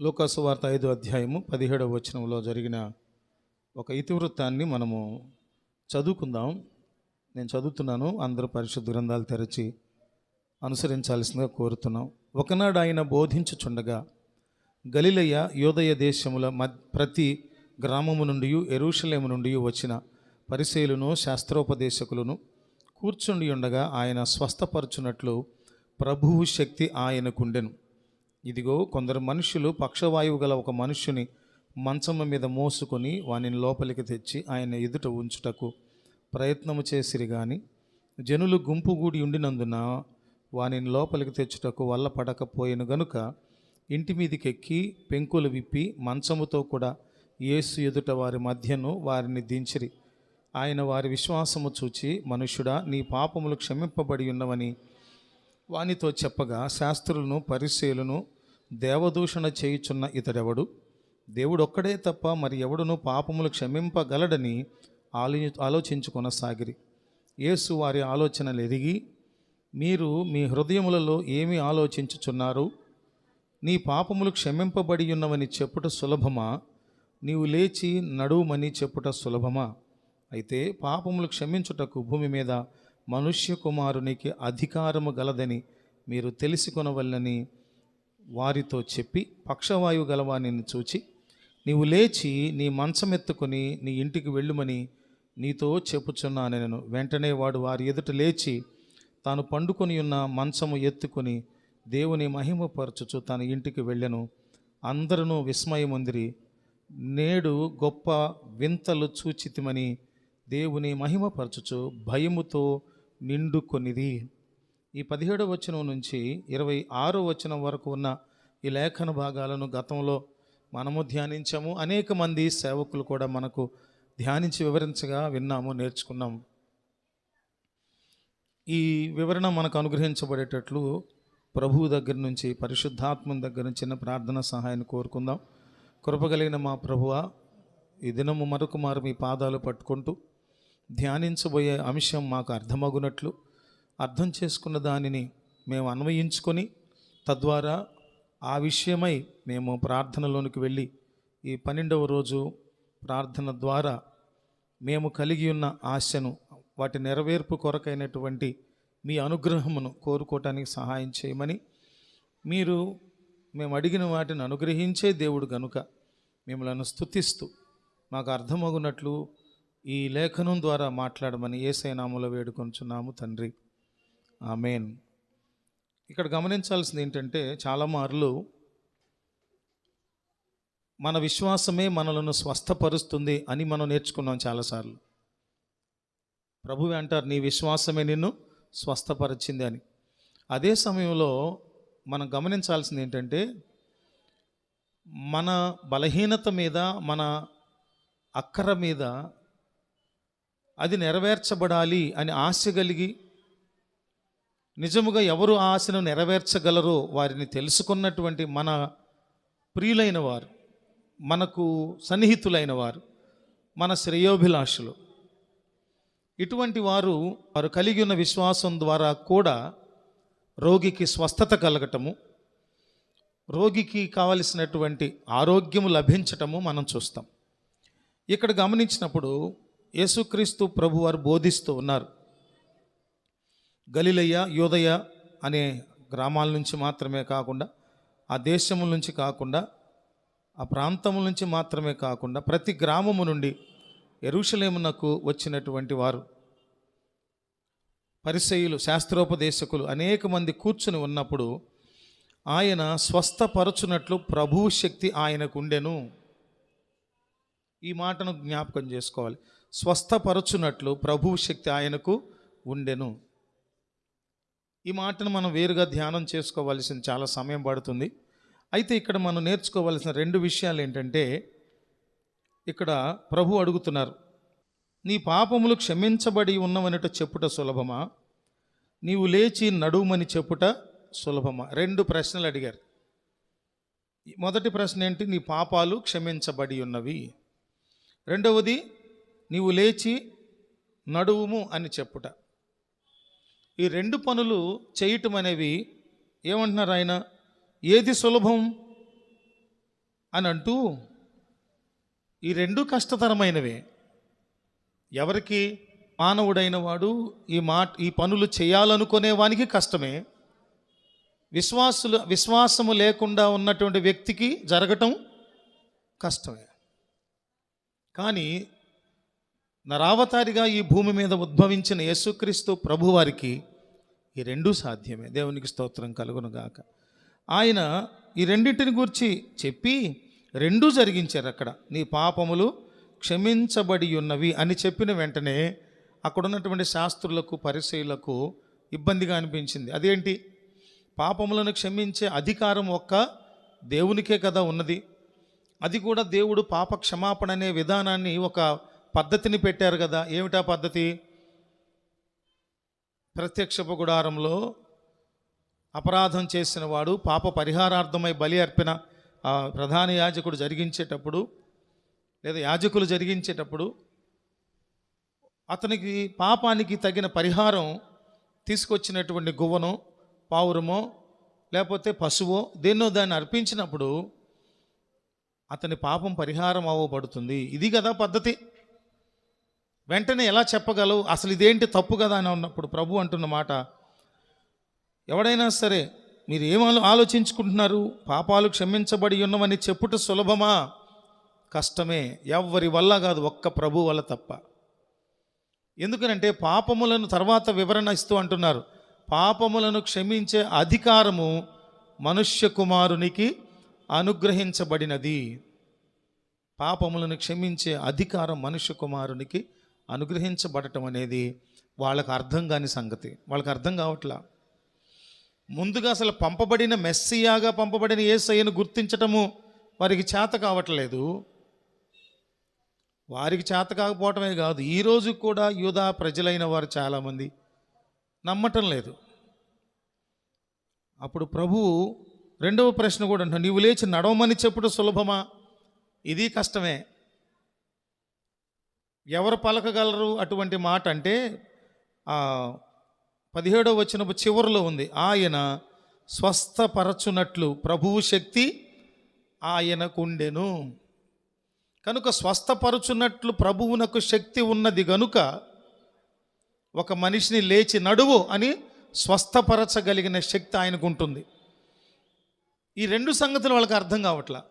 లోకాసు వార్త ఐదు అధ్యాయము పదిహేడవ వచనంలో జరిగిన ఒక ఇతివృత్తాన్ని మనము చదువుకుందాం. నేను చదువుతున్నాను అందరూ పరిశుద్ధ గ్రంథాలు తెరచి అనుసరించాల్సిందిగా కోరుతున్నాం. ఒకనాడు ఆయన బోధించుచుండగా గలిలయ యోదయ దేశముల మద్ ప్రతి గ్రామము నుండి ఎరుషలేము నుండి వచ్చిన పరిశీలును శాస్త్రోపదేశకులను కూర్చుండి ఉండగా ఆయన స్వస్థపరచునట్లు ప్రభువు శక్తి ఆయనకుండెను. ఇదిగో కొందరు మనుషులు పక్షవాయువు గల ఒక మనుష్యుని మంచము మీద మోసుకొని వానిని లోపలికి తెచ్చి ఆయన ఎదుట ఉంచుటకు ప్రయత్నము చేసిరి గాని జనులు గుంపు గూడి ఉండినందున వానిని లోపలికి తెచ్చుటకు వల్ల పడకపోయిన గనుక ఇంటి మీదికి ఎక్కి పెంకులు విప్పి మంచముతో కూడా యేసు ఎదుట వారి మధ్యను వారిని దించిరి. ఆయన వారి విశ్వాసము చూచి మనుష్యుడా నీ పాపములు క్షమింపబడి ఉన్నవని వానితో చెప్పగా శాస్త్రులను పరిశీలను దేవదూషణ చేయుచున్న ఇతడెవడు? దేవుడు ఒక్కడే తప్ప మరి ఎవడును పాపములు క్షమింపగలడని ఆలో ఆలోచించుకొనసాగిరి. యేసు వారి ఆలోచనలు ఎరిగి మీరు మీ హృదయములలో ఏమి ఆలోచించుచున్నారు? నీ పాపములు క్షమింపబడి ఉన్నవని చెప్పుట సులభమా? నీవు లేచి నడువుమని చెప్పుట సులభమా? అయితే పాపములు క్షమించుటకు భూమి మీద మనుష్య కుమారునికి అధికారము గలదని మీరు తెలుసుకొనవల్లని వారితో చెప్పి పక్షవాయువు గలవానిని చూచి నీవు లేచి నీ మంచమెత్తుకొని నీ ఇంటికి వెళ్ళుమని నీతో చెప్పుచున్నాను నేను. వెంటనే వాడు వారి ఎదుట లేచి తాను పండుకొని ఉన్న మంచము ఎత్తుకొని దేవుని మహిమపరచుచు తన ఇంటికి వెళ్ళెను. అందరూ విస్మయముందిరి. నేడు గొప్ప వింతలు చూచితిమని దేవుని మహిమపరచుచు భయముతో నిండుకొనిది ఈ పదిహేడవ వచనం నుంచి ఇరవై ఆరో వచనం వరకు ఉన్న ఈ లేఖన భాగాలను గతంలో మనము ధ్యానించాము. అనేక మంది సేవకులు కూడా మనకు ధ్యానించి వివరించగా విన్నాము నేర్చుకున్నాము. ఈ వివరణ మనకు అనుగ్రహించబడేటట్లు ప్రభువు దగ్గర నుంచి పరిశుద్ధాత్మ దగ్గర నుంచి చిన్న ప్రార్థన సహాయాన్ని కోరుకుందాం. కృపగలిగిన మా ప్రభువ ఈ దినము మరొక మారు మీ పాదాలు పట్టుకుంటూ ధ్యానించబోయే అంశం మాకు అర్థమగునట్లు అర్థం చేసుకున్న దానిని మేము అన్వయించుకొని తద్వారా ఆ విషయమై మేము ప్రార్థనలోనికి వెళ్ళి ఈ పన్నెండవ రోజు ప్రార్థన ద్వారా మేము కలిగి ఉన్న ఆశను వాటి నెరవేర్పు కొరకైనటువంటి మీ అనుగ్రహమును కోరుకోవటానికి సహాయం చేయమని మీరు మేము అడిగిన వాటిని అనుగ్రహించే దేవుడు గనుక మిమ్మల్ని స్తుతిస్తూ మాకు అర్థమగునట్లు ఈ లేఖనం ద్వారా మాట్లాడమని ఏసైనాములో వేడుకొంచున్నాము తండ్రి. ఆ మెయిన్ ఇక్కడ గమనించాల్సింది ఏంటంటే చాలామార్లు మన విశ్వాసమే మనలను స్వస్థపరుస్తుంది అని మనం నేర్చుకున్నాం చాలాసార్లు. ప్రభువే అంటారు నీ విశ్వాసమే నిన్ను స్వస్థపరిచింది అని. అదే సమయంలో మనం గమనించాల్సింది ఏంటంటే మన బలహీనత మీద మన అక్కర మీద అది నెరవేర్చబడాలి అని ఆశ కలిగి నిజముగా ఎవరు ఆశను నెరవేర్చగలరో వారిని తెలుసుకున్నటువంటి మన ప్రియులైన వారు మనకు సన్నిహితులైన వారు మన శ్రేయోభిలాషులు. ఇటువంటి వారు వారు కలిగి ఉన్న విశ్వాసం ద్వారా కూడా రోగికి స్వస్థత కలగటము రోగికి కావలసినటువంటి ఆరోగ్యము లభించటము మనం చూస్తాం. ఇక్కడ గమనించినప్పుడు యేసుక్రీస్తు ప్రభువారు బోధిస్తూ ఉన్నారు. గలిలయ్య యోదయ అనే గ్రామాల నుంచి మాత్రమే కాకుండా ఆ దేశముల నుంచి కాకుండా ఆ ప్రాంతముల నుంచి మాత్రమే కాకుండా ప్రతి గ్రామము నుండి ఎరుషలేమునకు వచ్చినటువంటి వారు పరిసయులు శాస్త్రోపదేశకులు అనేక మంది కూర్చుని ఉన్నప్పుడు ఆయన స్వస్థపరచునట్లు ప్రభువు శక్తి ఆయనకు ఉండెను. ఈ మాటను జ్ఞాపకం చేసుకోవాలి. స్వస్థపరచునట్లు ప్రభువు శక్తి ఆయనకు ఉండెను. ఈ మాటను మనం వేరుగా ధ్యానం చేసుకోవాల్సిన చాలా సమయం పడుతుంది. అయితే ఇక్కడ మనం నేర్చుకోవాల్సిన రెండు విషయాలు ఏంటంటే ఇక్కడ ప్రభు అడుగుతున్నారు నీ పాపములు క్షమించబడి ఉన్నవనట చెప్పుట సులభమా? నీవు లేచి నడుమని చెప్పుట సులభమా? రెండు ప్రశ్నలు అడిగారు. మొదటి ప్రశ్న ఏంటి? నీ పాపాలు క్షమించబడి ఉన్నవి. రెండవది నీవు లేచి నడువుము అని చెప్పుట. ఈ రెండు పనులు చేయటం అనేవి ఏమంటున్నారు ఆయన? ఏది సులభం? అని అంటూ ఈ రెండు కష్టతరమైనవే. ఎవరికి మానవుడైన వాడు ఈ మాట ఈ పనులు చేయాలనుకునే వానికి కష్టమే. విశ్వాసులు విశ్వాసము లేకుండా ఉన్నటువంటి వ్యక్తికి జరగటం కష్టమే. కానీ నరావతారిగా ఈ భూమి మీద ఉద్భవించిన యేసుక్రీస్తు ప్రభువారికి ఈ రెండూ సాధ్యమే. దేవునికి స్తోత్రం కలుగునుగాక. ఆయన ఈ రెండింటిని గురించి చెప్పి రెండూ జరిగించారు అక్కడ. నీ పాపములు క్షమించబడి ఉన్నవి అని చెప్పిన వెంటనే అక్కడ ఉన్నటువంటి శాస్త్రులకు పరిశీలకు ఇబ్బందిగా అనిపించింది. అదేంటి? పాపములను క్షమించే అధికారం ఒక్క దేవునికే కదా ఉన్నది. అది కూడా దేవుడు పాప క్షమాపణ అనే విధానాన్ని ఒక పద్ధతిని పెట్టారు కదా. ఏమిటా పద్ధతి? ప్రత్యక్షపు గుడారంలో అపరాధం చేసిన వాడు పాప పరిహారార్థమై బలి అర్పిన ప్రధాన యాజకుడు జరిగించేటప్పుడు లేదా యాజకులు జరిగించేటప్పుడు అతనికి పాపానికి తగిన పరిహారం తీసుకొచ్చినటువంటి గువ్వను పావురమో లేకపోతే పశువో దేన్నో దాన్ని అర్పించినప్పుడు అతని పాపం పరిహారం అవ్వబడుతుంది. ఇది కదా పద్ధతి. వెంటనే ఎలా చెప్పగలవు? అసలు ఇదేంటి తప్పు కదా అని ఉన్నప్పుడు ప్రభు అంటున్న మాట ఎవడైనా సరే మీరు ఏం ఆలోచించుకుంటున్నారు? పాపాలు క్షమించబడి ఉన్నవని చెప్పుట సులభమా? కష్టమే. ఎవ్వరి వల్ల కాదు ఒక్క ప్రభు వల్ల తప్ప. ఎందుకనంటే పాపములను తర్వాత వివరణ ఇస్తూ అంటున్నారు. పాపములను క్షమించే అధికారము మనుష్య కుమారునికి అనుగ్రహించబడినది. పాపములను క్షమించే అధికారం మనుష్య కుమారునికి అనుగ్రహించబడటం అనేది వాళ్ళకు అర్థం కాని సంగతి. వాళ్ళకి అర్థం కావట్లా? ముందుగా అసలు పంపబడిన మెస్సియాగా పంపబడిన ఏసయ్యను గుర్తించటము వారికి చేత కావట్లేదు. వారికి చేత కాకపోవటమే కాదు ఈరోజు కూడా యూదా ప్రజలైన వారు చాలామంది నమ్మటం లేదు. అప్పుడు ప్రభువు రెండవ ప్రశ్న కూడా అంటున్నాడు నీవు లేచి నడవమని చెప్పుడు సులభమా? ఇది కష్టమే. ఎవరు పలకగలరు అటువంటి మాట అంటే పదిహేడో పదిహేడవ వచ్చినప్పుడు చివరిలో ఉంది ఆయన స్వస్థపరచునట్లు ప్రభువు శక్తి ఆయనకుండెను. కనుక స్వస్థపరచున్నట్లు ప్రభువునకు శక్తి ఉన్నది గనుక ఒక మనిషిని లేచి నడువు అని స్వస్థపరచగలిగిన శక్తి ఆయనకు ఉంటుంది ఈ రెండు సంగతులు వాళ్ళకి అర్థం కావట్లా.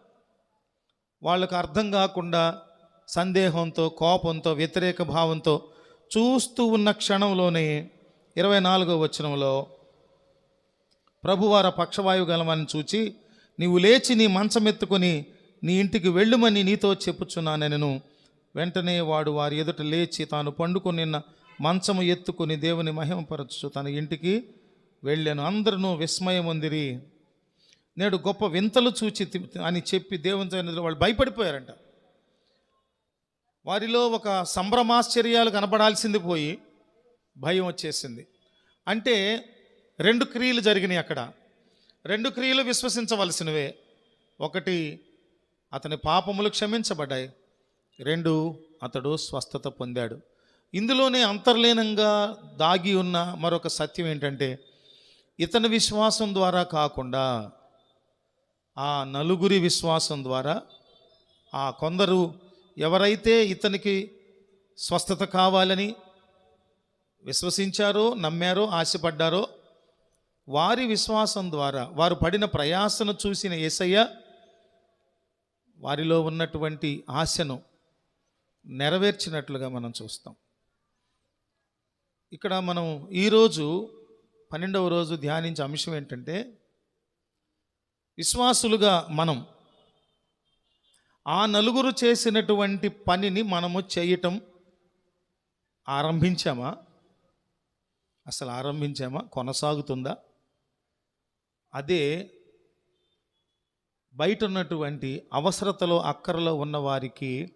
వాళ్ళకు అర్థం కాకుండా సందేహంతో కోపంతో వ్యతిరేక భావంతో చూస్తూ ఉన్న క్షణంలోనే ఇరవై నాలుగో వచనంలో ప్రభువార పక్షవాయు గలమని చూచి నీవు లేచి నీ మంచం ఎత్తుకొని నీ ఇంటికి వెళ్ళుమని నీతో చెప్పుచున్నానెను వెంటనే వాడు వారి ఎదుట లేచి తాను పండుకొనిన్న మంచము ఎత్తుకొని దేవుని మహిమపరచు తన ఇంటికి వెళ్ళాను. అందరూ విస్మయముందిరి. నేడు గొప్ప వింతలు చూచి అని చెప్పి దేవుని సన్నిధిలో వాళ్ళు భయపడిపోయారంట. వారిలో ఒక సంభ్రమాశ్చర్యాలు కనపడాల్సింది పోయి భయం వచ్చేసింది. అంటే రెండు క్రియలు జరిగినాయి అక్కడ. రెండు క్రియలు విశ్వసించవలసినవే. ఒకటి అతని పాపములు క్షమించబడ్డాయి. రెండు అతడు స్వస్థత పొందాడు. ఇందులోనే అంతర్లీనంగా దాగి ఉన్న మరొక సత్యం ఏంటంటే ఇతని విశ్వాసం ద్వారా కాకుండా ఆ నలుగురి విశ్వాసం ద్వారా ఆ కొందరు ఎవరైతే ఇతనికి స్వస్థత కావాలని విశ్వసించారో నమ్మారో ఆశపడ్డారో వారి విశ్వాసం ద్వారా వారు పడిన ప్రయాసను చూసిన ఏసయ్య వారిలో ఉన్నటువంటి ఆశను నెరవేర్చినట్లుగా మనం చూస్తాం. ఇక్కడ మనం ఈరోజు పన్నెండవ రోజు ధ్యానించే అంశం ఏంటంటే విశ్వాసులుగా మనం ఆ నలుగురు చేసినటువంటి పనిని మనము చేయటం ఆరంభించామా? అసలు ఆరంభించామా? కొనసాగుతుందా? అదే బయట ఉన్నటువంటి అవసరతలో అక్కరలో ఉన్న వారికి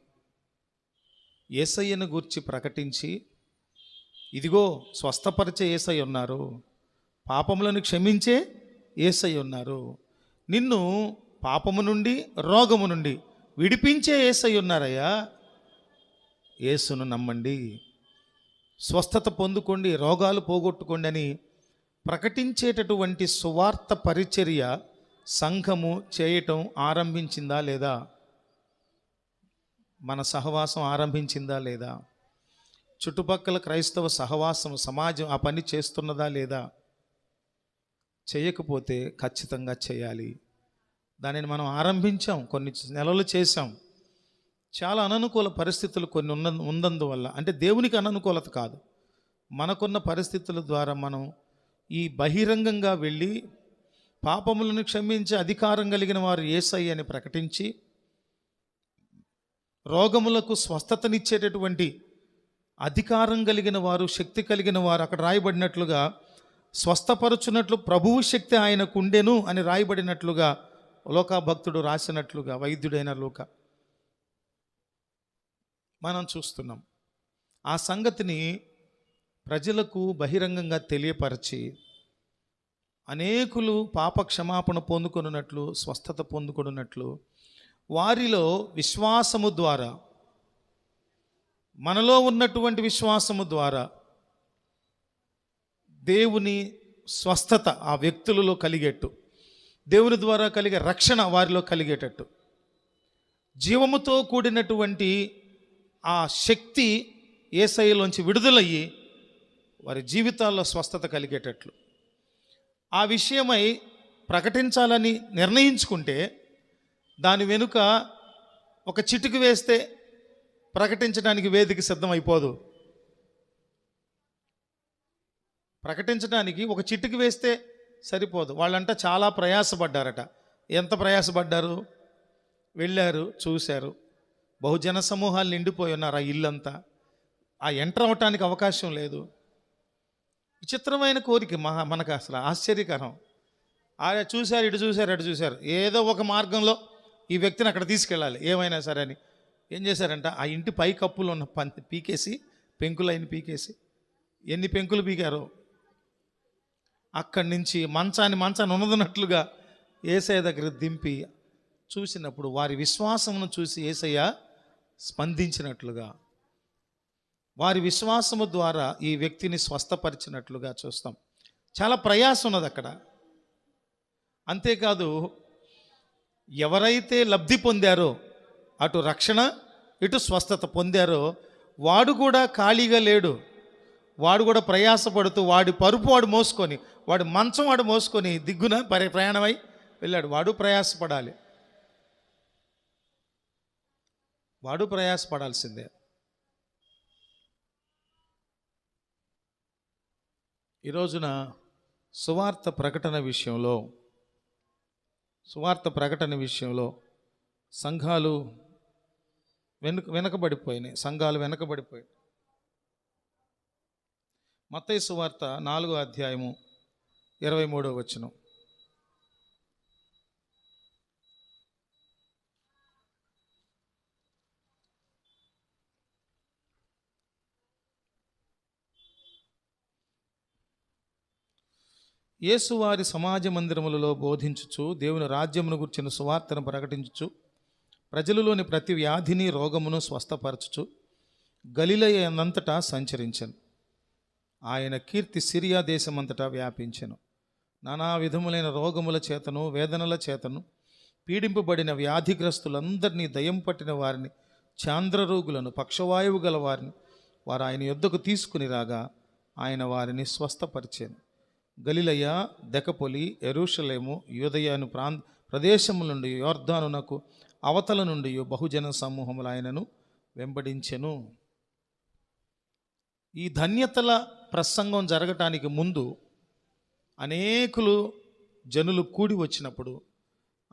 ఏసయ్యను గూర్చి ప్రకటించి ఇదిగో స్వస్థపరిచే ఏసై ఉన్నారు. పాపములను క్షమించే ఏసై ఉన్నారు. నిన్ను పాపము నుండి రోగము నుండి విడిపించే ఏసై ఉన్నారయ్యా. ఏసును నమ్మండి. స్వస్థత పొందుకోండి రోగాలు పోగొట్టుకోండి అని ప్రకటించేటటువంటి సువార్త పరిచర్య సంఘము చేయటం ఆరంభించిందా లేదా? మన సహవాసం ఆరంభించిందా లేదా? చుట్టుపక్కల క్రైస్తవ సహవాసం సమాజం ఆ పని చేస్తున్నదా లేదా? చేయకపోతే ఖచ్చితంగా చేయాలి. దానిని మనం ఆరంభించాం కొన్ని నెలలు చేశాం. చాలా అననుకూల పరిస్థితులు కొన్ని ఉన్న ఉన్నందువల్ల అంటే దేవునికి అననుకూలత కాదు. మనకున్న పరిస్థితుల ద్వారా మనం ఈ బహిరంగంగా వెళ్ళి పాపములను క్షమించే అధికారం కలిగిన వారు ఏసై అని ప్రకటించి రోగములకు స్వస్థతనిచ్చేటటువంటి అధికారం కలిగిన వారు శక్తి కలిగిన వారు అక్కడ రాయబడినట్లుగా స్వస్థపరచునట్లు ప్రభువు శక్తి ఆయనకు ఉండెను అని రాయబడినట్లుగా లోకా భక్తుడు రాసినట్లుగా వైద్యుడైన లోక. మనం చూస్తున్నాం. ఆ సంగతిని ప్రజలకు బహిరంగంగా తెలియపరిచి అనేకులు పాప క్షమాపణ పొందుకొనున్నట్లు స్వస్థత పొందుకొనున్నట్లు వారిలో విశ్వాసము ద్వారా మనలో ఉన్నటువంటి విశ్వాసము ద్వారా దేవుని స్వస్థత ఆ వ్యక్తులలో కలిగేట్టు. దేవుని ద్వారా కలిగే రక్షణ వారిలో కలిగేటట్టు. జీవముతో కూడినటువంటి ఆ శక్తి ఏసైలోంచి విడుదలయ్యి వారి జీవితాల్లో స్వస్థత కలిగేటట్లు. ఆ విషయమై ప్రకటించాలని నిర్ణయించుకుంటే దాని వెనుక ఒక చిటుకు వేస్తే ప్రకటించడానికి వేదిక సిద్ధమైపోదు. ప్రకటించడానికి ఒక చిటుకు వేస్తే సరిపోదు. వాళ్ళంట చాలా ప్రయాసపడ్డారట. ఎంత ప్రయాసపడ్డారు? వెళ్ళారు చూశారు. బహుజన సమూహాలు నిండిపోయి ఉన్నారు ఆ ఇల్లంతా. ఆ ఎంటర్ అవటానికి అవకాశం లేదు. విచిత్రమైన కోరిక మహా మనకు అసలు ఆశ్చర్యకరం. ఆయన చూశారు ఇటు చూశారు అటు చూశారు. ఏదో ఒక మార్గంలో ఈ వ్యక్తిని అక్కడ తీసుకెళ్ళాలి. ఏమైనా సరే అని. ఏం చేశారంట? ఆ ఇంటి పై కప్పులు ఉన్న పం పీకేసి పెంకులైన పీకేసి ఎన్ని పెంకులు పీకారో? అక్కడి నుంచి మంచాన్ని మంచాన్ని ఉన్నదన్నట్లుగా ఏసయ్య దగ్గర దింపి చూసినప్పుడు వారి విశ్వాసమును చూసి ఏసయ్య స్పందించినట్లుగా వారి విశ్వాసము ద్వారా ఈ వ్యక్తిని స్వస్థపరిచినట్లుగా చూస్తాం. చాలా ప్రయాసం ఉన్నది అక్కడ. అంతేకాదు ఎవరైతే లబ్ధి పొందారో అటు రక్షణ ఇటు స్వస్థత పొందారో వాడు కూడా ఖాళీగా లేడు. వాడు కూడా ప్రయాసపడుతూ వాడి పరుపు వాడు మోసుకొని వాడు మంచం వాడు మోసుకొని దిగ్గున పరి ప్రయాణమై వెళ్ళాడు. వాడు ప్రయాసపడాలి. వాడు ప్రయాసపడాల్సిందే. ఈ రోజున సువార్త ప్రకటన విషయంలో సువార్త ప్రకటన విషయంలో సంఘాలు వెనుక వెనకబడిపోయినాయి. సంఘాలు వెనకబడిపోయాయి మత్తయి సువార్త నాలుగో అధ్యాయము ఇరవై మూడో వచనం. యేసువారి సమాజ మందిరములలో బోధించుచు దేవుని రాజ్యమును గుర్చిన సువార్తను ప్రకటించుచు ప్రజలలోని ప్రతి వ్యాధిని రోగమును స్వస్థపరచుచు గలిలయనంతటా సంచరించను. ఆయన కీర్తి సిరియా దేశమంతటా వ్యాపించెను. నానా విధములైన రోగముల చేతను వేదనల చేతను పీడింపబడిన వ్యాధిగ్రస్తులందరినీ దయం పట్టిన వారిని చాంద్రరోగులను పక్షవాయువు గల వారిని వారు ఆయన యుద్ధకు తీసుకుని రాగా ఆయన వారిని స్వస్థపరిచాను. గలిలయ దెకపొలి ఎరుషలేము యూదయాను ప్రాంత ప్రదేశముల నుండి యోర్ధానునకు అవతల నుండి బహుజన సమూహములు ఆయనను వెంబడించెను. ఈ ధన్యతల ప్రసంగం జరగటానికి ముందు అనేకులు జనులు కూడి వచ్చినప్పుడు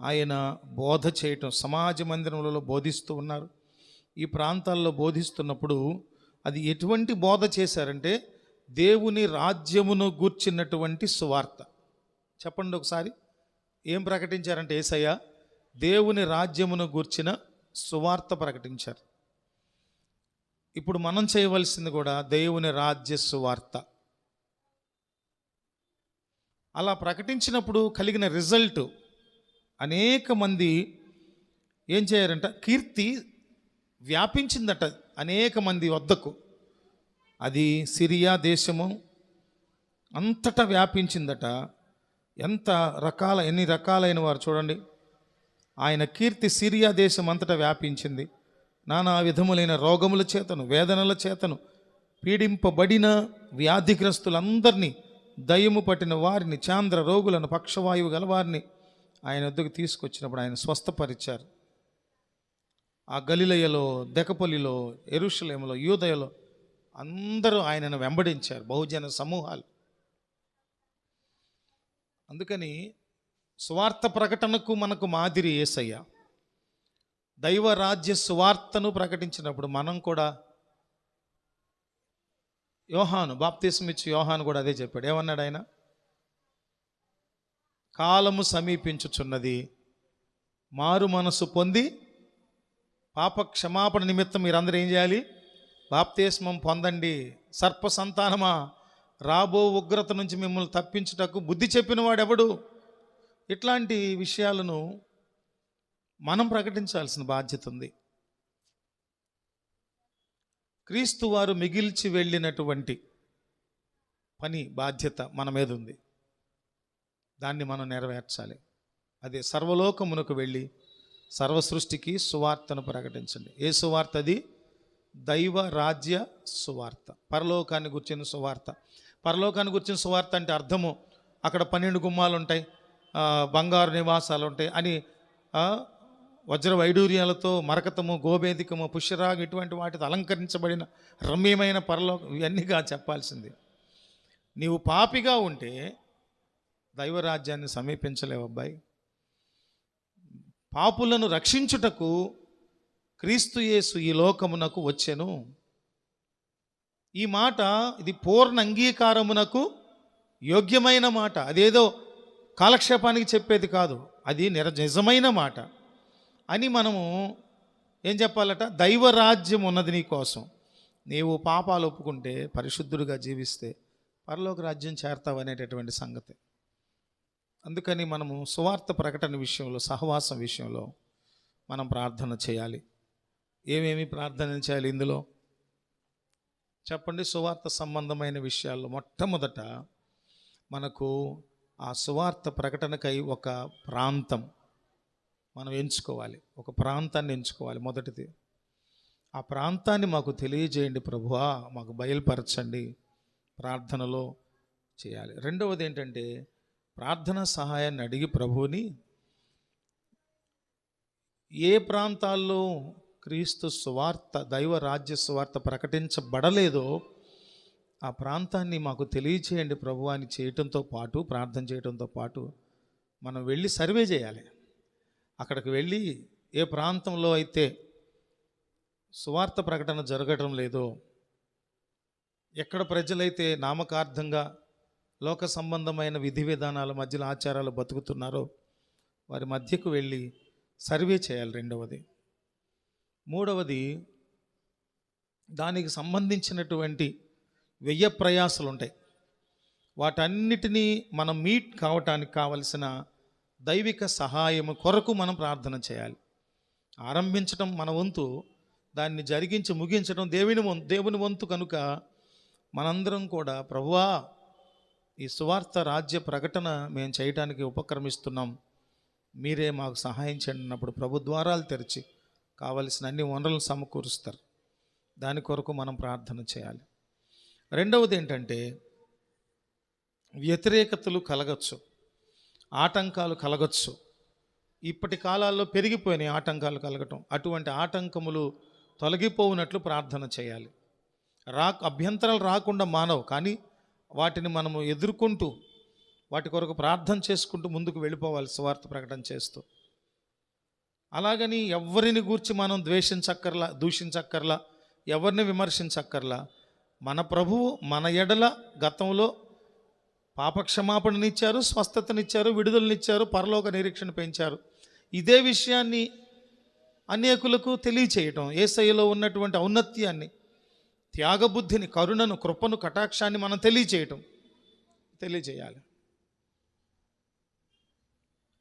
ఆయన బోధ చేయటం సమాజ మందిరములలో బోధిస్తూ ఉన్నారు. ఈ ప్రాంతాల్లో బోధిస్తున్నప్పుడు అది ఎటువంటి బోధ చేశారంటే దేవుని రాజ్యమును గూర్చినటువంటి సువార్త. చెప్పండి ఒకసారి ఏం ప్రకటించారంటే ఏసయ్య? దేవుని రాజ్యమును గూర్చిన సువార్త ప్రకటించారు. ఇప్పుడు మనం చేయవలసింది కూడా దేవుని రాజ్య సువార్త. అలా ప్రకటించినప్పుడు కలిగిన రిజల్ట్ అనేక మంది ఏం చేయారంట? కీర్తి వ్యాపించిందట అనేక మంది వద్దకు. అది సిరియా దేశము అంతటా వ్యాపించిందట. ఎంత రకాల ఎన్ని రకాలైన వారు చూడండి. ఆయన కీర్తి సిరియా దేశం అంతటా వ్యాపించింది. నానా విధములైన రోగముల చేతను వేదనల చేతను పీడింపబడిన వ్యాధిగ్రస్తులందరినీ దయ్యము పట్టిన వారిని చాంద్ర రోగులను పక్షవాయువు గలవారిని ఆయన వద్దకు తీసుకొచ్చినప్పుడు ఆయన స్వస్థపరిచారు. ఆ గలిలయలో దెకపల్లిలో ఎరుషలేములో యూదయలో అందరూ ఆయనను వెంబడించారు బహుజన సమూహాలు. అందుకని స్వార్థ ప్రకటనకు మనకు మాదిరి ఏసయ్య. దైవ రాజ్య సువార్తను ప్రకటించినప్పుడు మనం కూడా యోహాను బాప్తీసం ఇచ్చి యోహాను కూడా అదే చెప్పాడు. ఏమన్నాడు ఆయన? కాలము సమీపించుచున్నది మారు మనసు పొంది పాప క్షమాపణ నిమిత్తం మీరందరూ ఏం చేయాలి? బాప్తీస్మం పొందండి. సర్ప సంతానమా రాబో ఉగ్రత నుంచి మిమ్మల్ని తప్పించుటకు బుద్ధి చెప్పిన వాడెవడు ఇట్లాంటి విషయాలను మనం ప్రకటించాల్సిన బాధ్యత ఉంది. క్రీస్తు వారు మిగిల్చి వెళ్ళినటువంటి పని బాధ్యత మన మీద ఉంది. దాన్ని మనం నెరవేర్చాలి. అదే సర్వలోకమునకు వెళ్ళి సర్వ సృష్టికి సువార్తను ప్రకటించండి. ఏ సువార్త అది? దైవ రాజ్య సువార్త. పరలోకాన్ని గుర్చిన సువార్త. పరలోకాన్ని గుర్చిన సువార్త అంటే అర్థము అక్కడ పన్నెండు గుమ్మాలు ఉంటాయి బంగారు నివాసాలు ఉంటాయి అని వజ్ర వైడూర్యాలతో మరకతము గోబేదికము పుష్యరాగు ఇటువంటి వాటితో అలంకరించబడిన రమ్యమైన పరలోకం ఇవన్నీగా చెప్పాల్సింది. నీవు పాపిగా ఉంటే దైవరాజ్యాన్ని సమీపించలేవు అబ్బాయి. పాపులను రక్షించుటకు క్రీస్తుయేసు ఈ లోకమునకు వచ్చెను. ఈ మాట ఇది పూర్ణ అంగీకారమునకు యోగ్యమైన మాట. అదేదో కాలక్షేపానికి చెప్పేది కాదు. అది నిర నిజమైన మాట. అని మనము ఏం చెప్పాలట? దైవరాజ్యం ఉన్నది నీ కోసం. నీవు పాపాలు ఒప్పుకుంటే పరిశుద్ధుడిగా జీవిస్తే పరలోక రాజ్యం చేరతావు అనేటటువంటి సంగతి. అందుకని మనము సువార్త ప్రకటన విషయంలో సహవాసం విషయంలో మనం ప్రార్థన చేయాలి. ఏమేమి ప్రార్థన చేయాలి ఇందులో? చెప్పండి సువార్త సంబంధమైన విషయాల్లో. మొట్టమొదట మనకు ఆ సువార్త ప్రకటనకై ఒక ప్రాంతం మనం ఎంచుకోవాలి. ఒక ప్రాంతాన్ని ఎంచుకోవాలి మొదటిది. ఆ ప్రాంతాన్ని మాకు తెలియజేయండి ప్రభువా మాకు బయలుపరచండి. ప్రార్థనలో చేయాలి. రెండవది ఏంటంటే ప్రార్థన సహాయాన్ని అడిగి ప్రభువుని ఏ ప్రాంతాల్లో క్రీస్తు సువార్త దైవ రాజ్య సువార్త ప్రకటించబడలేదో ఆ ప్రాంతాన్ని మాకు తెలియచేయండి ప్రభు అని చేయటంతో పాటు ప్రార్థన చేయడంతో పాటు మనం వెళ్ళి సర్వే చేయాలి. అక్కడికి వెళ్ళి ఏ ప్రాంతంలో అయితే సువార్త ప్రకటన జరగటం లేదో ఎక్కడ ప్రజలైతే నామకార్థంగా లోక సంబంధమైన విధి విధానాల మధ్యలో ఆచారాలు బతుకుతున్నారో వారి మధ్యకు వెళ్ళి సర్వే చేయాలి రెండవది. మూడవది దానికి సంబంధించినటువంటి వ్యయ ప్రయాసాలు ఉంటాయి వాటన్నిటినీ మనం మీట్ కావటానికి కావలసిన దైవిక సహాయము కొరకు మనం ప్రార్థన చేయాలి. ఆరంభించటం మన వంతు దాన్ని జరిగించి ముగించడం దేవుని వం- దేవుని వంతు కనుక మనందరం కూడా ప్రభువా ఈ సువార్త రాజ్య ప్రకటన మేము చేయటానికి ఉపక్రమిస్తున్నాం. మీరే మాకు సహాయం చేయండి అన్నప్పుడు ప్రభు ద్వారాలు తెరిచి కావలసిన అన్ని వనరులను సమకూరుస్తారు. దాని కొరకు మనం ప్రార్థన చేయాలి. రెండవది ఏంటంటే వ్యతిరేకతలు కలగచ్చు. ఆటంకాలు కలగచ్చు. ఇప్పటి కాలాల్లో పెరిగిపోయినాయి ఆటంకాలు కలగటం అటువంటి ఆటంకములు తొలగిపోవునట్లు ప్రార్థన చేయాలి. రా అభ్యంతరాలు రాకుండా మానవు కానీ వాటిని మనము ఎదుర్కొంటూ వాటి కొరకు ప్రార్థన చేసుకుంటూ ముందుకు వెళ్ళిపోవాలి స్వార్థ ప్రకటన చేస్తూ. అలాగని ఎవరిని గూర్చి మనం ద్వేషించక్కర్లా దూషించక్కర్లా ఎవరిని విమర్శించక్కర్లా మన ప్రభువు మన ఎడల గతంలో పాపక్షమాపణనిచ్చారు స్వస్థతనిచ్చారు విడుదలనిచ్చారు పరలోక నిరీక్షణ పెంచారు. ఇదే విషయాన్ని అనేకులకు తెలియచేయటం ఏసైలో ఉన్నటువంటి ఔన్నత్యాన్ని త్యాగబుద్ధిని కరుణను కృపను కటాక్షాన్ని మనం తెలియచేయటం తెలియచేయాలి.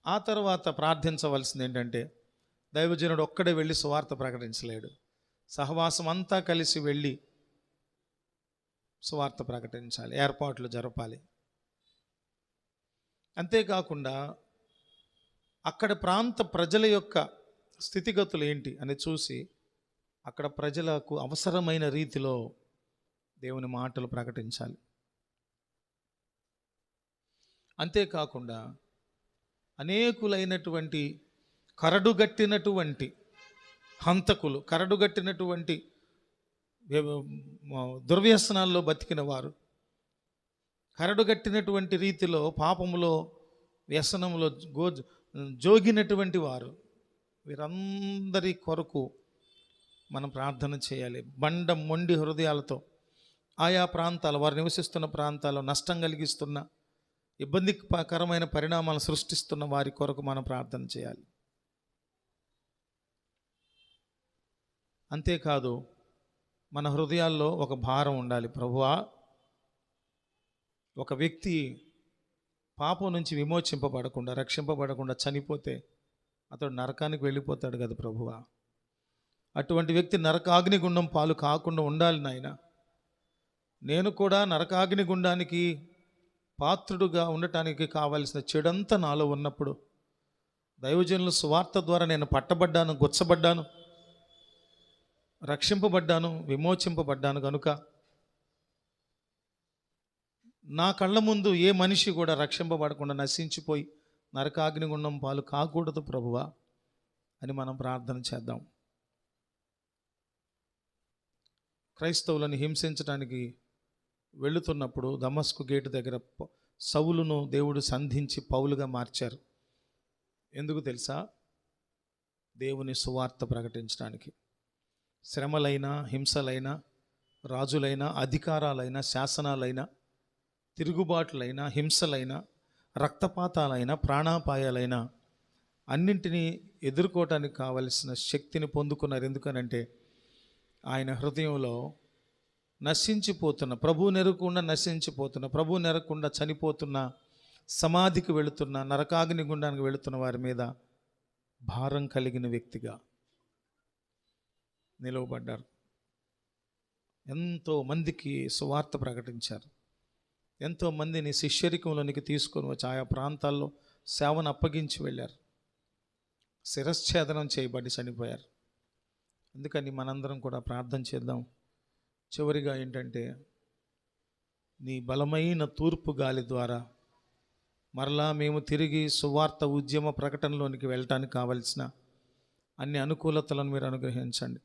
ఆ తర్వాత ప్రార్థించవలసింది ఏంటంటే దైవజనుడు ఒక్కడే వెళ్ళి సువార్త ప్రకటించలేడు. సహవాసం అంతా కలిసి వెళ్ళి సువార్త ప్రకటించాలి ఏర్పాట్లు జరపాలి. అంతేకాకుండా అక్కడ ప్రాంత ప్రజల యొక్క స్థితిగతులు ఏంటి అని చూసి అక్కడ ప్రజలకు అవసరమైన రీతిలో దేవుని మాటలు ప్రకటించాలి. అంతేకాకుండా అనేకులైనటువంటి కరడుగట్టినటువంటి హంతకులు కరడుగట్టినటువంటి దుర్వ్యసనాల్లో బతికిన వారు కరడుగట్టినటువంటి రీతిలో పాపములో వ్యసనంలో గో జోగినటువంటి వారు వీరందరి కొరకు మనం ప్రార్థన చేయాలి. బండ మొండి హృదయాలతో ఆయా ప్రాంతాలు వారు నివసిస్తున్న ప్రాంతాలు నష్టం కలిగిస్తున్న ఇబ్బందికరమైన పరిణామాలు సృష్టిస్తున్న వారి కొరకు మనం ప్రార్థన చేయాలి. అంతేకాదు మన హృదయాల్లో ఒక భారం ఉండాలి. ప్రభువా ఒక వ్యక్తి పాపం నుంచి విమోచింపబడకుండా రక్షింపబడకుండా చనిపోతే అతడు నరకానికి వెళ్ళిపోతాడు కదా ప్రభువా. అటువంటి వ్యక్తి నరకాగ్నిగుండం పాలు కాకుండా ఉండాలి నాయన. నేను కూడా నరకాగ్నిగుండానికి పాత్రుడుగా ఉండటానికి కావలసిన చెడంతా నాలో ఉన్నప్పుడు దైవజనుల స్వార్థ ద్వారా నేను పట్టబడ్డాను గుచ్చబడ్డాను రక్షింపబడ్డాను విమోచింపబడ్డాను కనుక నా కళ్ళ ముందు ఏ మనిషి కూడా రక్షింపబడకుండా నశించిపోయి నరకాగ్నిగుండం పాలు కాకూడదు ప్రభువా అని మనం ప్రార్థన చేద్దాం. క్రైస్తవులను హింసించడానికి వెళుతున్నప్పుడు దమస్కు గేటు దగ్గర ప- సౌలును దేవుడు సంధించి పౌలుగా మార్చారు. ఎందుకు తెలుసా? దేవుని సువార్త ప్రకటించడానికి శ్రమలైనా హింసలైనా రాజులైనా అధికారాలైనా శాసనాలైనా తిరుగుబాట్లైనా హింసలైనా రక్తపాతాలైనా ప్రాణాపాయాలైనా అన్నింటినీ ఎదుర్కోవటానికి కావలసిన శక్తిని పొందుకున్నారు. ఎందుకనంటే ఆయన హృదయంలో నశించిపోతున్న ప్రభు నెరకుండా నశించిపోతున్న ప్రభు నెరకుండా చనిపోతున్న సమాధికి వెళుతున్న నరకాగ్ని గుండానికి వెళుతున్న వారి మీద భారం కలిగిన వ్యక్తిగా నిలువబడ్డారు. ఎంతో మందికి సువార్త ప్రకటించారు. ఎంతోమందిని శిష్యరికంలోనికి తీసుకొని వచ్చి ఆయా ప్రాంతాల్లో సేవను అప్పగించి వెళ్ళారు. శిరశ్ఛేదనం చేయబడి చనిపోయారు. అందుకని మనందరం కూడా ప్రార్థన చేద్దాం. చివరిగా ఏంటంటే నీ బలమైన తూర్పు గాలి ద్వారా మరలా మేము తిరిగి సువార్త ఉద్యమ ప్రకటనలోనికి వెళ్ళటానికి కావలసిన అన్ని అనుకూలతలను మీరు అనుగ్రహించండి.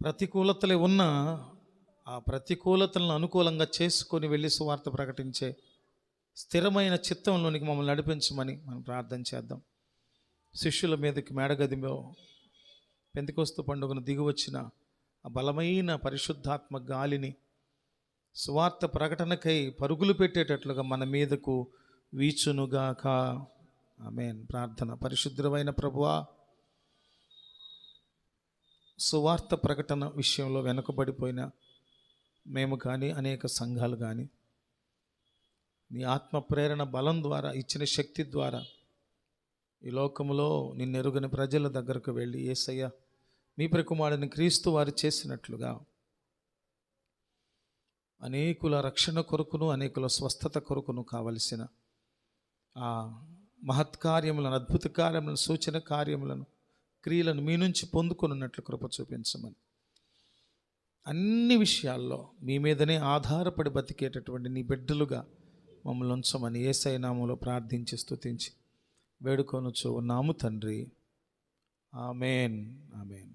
ప్రతికూలతలే ఉన్నా ఆ ప్రతికూలతలను అనుకూలంగా చేసుకొని వెళ్ళి సువార్త ప్రకటించే స్థిరమైన చిత్తంలోనికి మమ్మల్ని నడిపించమని మనం ప్రార్థన చేద్దాం. శిష్యుల మీదకి మేడగదిలో పెంతికొస్తు పండుగను దిగివచ్చిన ఆ బలమైన పరిశుద్ధాత్మ గాలిని సువార్త ప్రకటనకై పరుగులు పెట్టేటట్లుగా మన మీదకు వీచునుగాక. ఆమెన్. ప్రార్థన. పరిశుద్ధమైన ప్రభువా సువార్త ప్రకటన విషయంలో వెనుకబడిపోయిన మేము కానీ అనేక సంఘాలు కానీ నీ ఆత్మ ప్రేరణ బలం ద్వారా ఇచ్చిన శక్తి ద్వారా ఈ లోకంలో నిన్నెరుగని ప్రజల దగ్గరకు వెళ్ళి ఏసయ్య మీ ప్రకుమారుని క్రీస్తు వారు చేసినట్లుగా అనేకుల రక్షణ కొరకును అనేకుల స్వస్థత కొరకును కావలసిన ఆ మహత్కార్యములను అద్భుత కార్యములను సూచన కార్యములను క్రియలను మీ నుంచి పొందుకొనున్నట్లు కృప చూపించమని. అన్ని విషయాల్లో మీ మీదనే ఆధారపడి బతికేటటువంటి నీ బిడ్డలుగా మమ్మల్ని ఉంచమని ఏసైనామంలో ప్రార్థించి స్థుతించి వేడుకొనుచు ఉన్నాము తండ్రి. ఆమెన్. ఆమెన్.